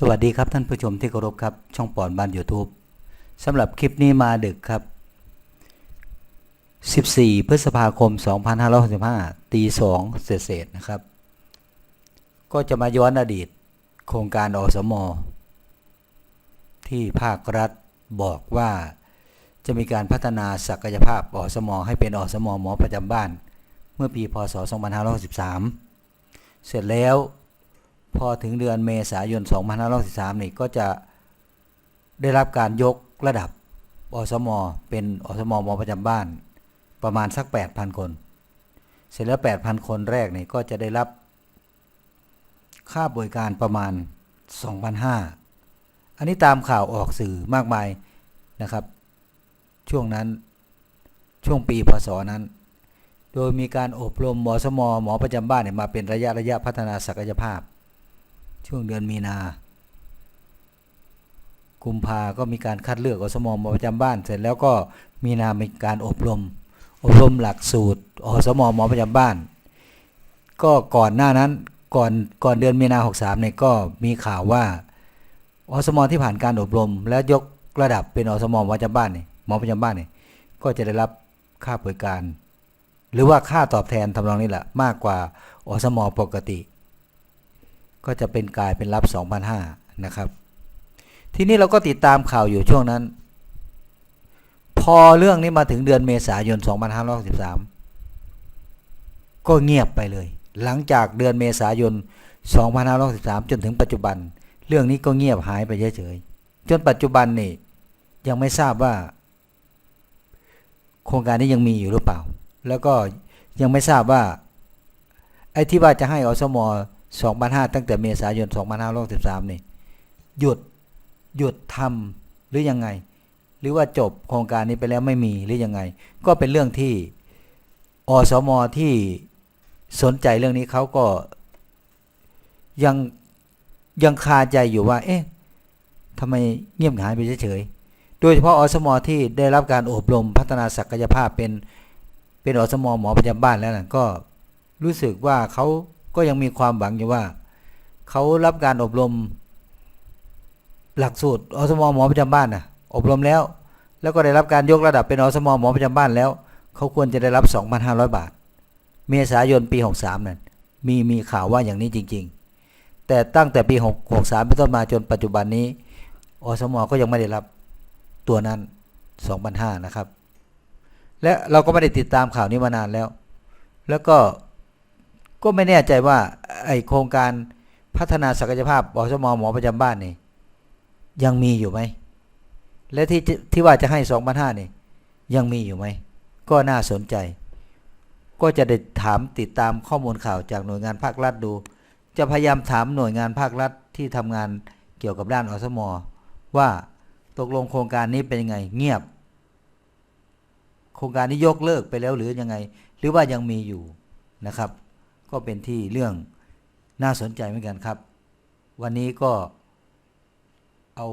สวัสดีครับท่านผู้ชมที่เคารพครับ ช่องปอนบ้าน YouTube สำหรับคลิปนี้มาดึกครับ 14 พฤษภาคม 2565ตี2เศษนะครับ ก็จะมาย้อนอดีต โครงการอสมที่ภาครัฐบอกว่าจะมีการพัฒนาศักยภาพอสมให้เป็นอสมหมอประจำบ้าน เมื่อปีพศ 2513เสร็จแล้ว พอถึงเดือนเมษายน 2563 นี่ก็จะได้รับการยกระดับอสม เป็นอสมหมอประจำบ้านประมาณสัก 8,000 คน เสร็จแล้ว 8,000 คนแรกนี่ก็จะได้รับค่าบริการประมาณ 2,500 อันนี้ตามข่าวออกสื่อมากมายนะครับ ช่วงนั้นช่วงปีพศนั้น โดยมีการอบรมหมอสมอหมอประจำบ้านเนี่ยมาเป็นระยะระยะพัฒนาศักยภาพ ช่วงเดือนมีนากุมภาก็มีการคัดเลือกอสมหมอประจำบ้าน เสร็จแล้วก็มีนามีการอบรม อบรมหลักสูตรอสมหมอประจำบ้าน ก็ก่อนหน้านั้นก่อนก่อนเดือนมีนา63เนี่ยก็มีข่าวว่าอสมที่ผ่านการอบรม แล้วยกระดับเป็นอสมอประจำบ้านเนี่ยหมอประจำบ้านเนี่ยก็จะได้รับค่าบริการ หรือว่าค่าตอบแทนทำนองนี้แหละมากกว่าอสมปกติ ก็จะเป็นกลายเป็นรับ2,500นะครับ ทีนี้เราก็ติดตามข่าวอยู่ช่วงนั้น พอเรื่องนี้มาถึงเดือนเมษายน2513ก็เงียบไปเลย หลังจากเดือนเมษายน2513จนถึงปัจจุบัน เรื่องนี้ก็เงียบหายไปเฉยๆจนปัจจุบันนี่ยังไม่ทราบว่า โครงการนี้ยังมีอยู่หรือเปล่า แล้วก็ยังไม่ทราบว่าไอ้ที่ว่าจะให้อสมอ 2,500ตั้งแต่เมษายน 2563 นี่ หยุดหยุดทำหรือยังไง หรือว่าจบโครงการนี้ไปแล้วไม่มีหรือยังไง ก็เป็นเรื่องที่อสมที่สนใจเรื่องนี้เขาก็ยังยังคาใจอยู่ว่า เอ๊ะทำไมเงียบหายไปเฉยๆ โดยเฉพาะอสมที่ได้รับการอบรมพัฒนาศักยภาพเป็นเป็นอสมหมอประจำบ้านแล้วนะก็รู้สึกว่าเขา ก็ยังมีความหวังอยู่ว่า เขารับการอบรม หลักสูตรอสมหมอประจำบ้านนะอบรมแล้ว แล้วก็ได้รับการยกระดับเป็นอสมหมอประจำบ้านแล้ว เขาควรจะได้รับ 2,500 บาท เมษายนปี 63 นั่นมีมีข่าวว่าอย่างนี้จริง ๆ แต่ตั้งแต่ปี 63เป็นต้นมาจนปัจจุบันนี้อสมอก็ยังไม่ได้รับตัวนั้น 2,500นะครับ และเราก็ไม่ได้ติดตามข่าวนี้มานานแล้ว แล้วก็ ก็ไม่แน่ใจว่าไอโครงการพัฒนาศักยภาพอสมหมอประจำบ้านนี่ยังมีอยู่ไหม และที่ที่ว่าจะให้สองพันห้านี่ยังมีอยู่ไหม ก็น่าสนใจ ก็จะได้ถามติดตามข้อมูลข่าวจากหน่วยงานภาครัฐดู จะพยายามถามหน่วยงานภาครัฐที่ทำงานเกี่ยวกับด้านอสมว่าตกลงโครงการนี้เป็นยังไง เงียบ โครงการนี้ยกเลิกไปแล้วหรือยังไง หรือว่ายังมีอยู่นะครับ ก็เป็นที่เรื่องน่าสนใจเหมือนกันครับ วันนี้ก็เอา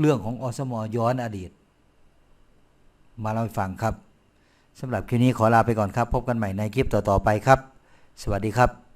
เรื่องของอสมย้อนอดีต มาเล่าให้ฟังครับสำหรับคลิปนี้ขอลาไปก่อนครับ พบกันใหม่ในคลิปต่อๆไปครับ สวัสดีครับ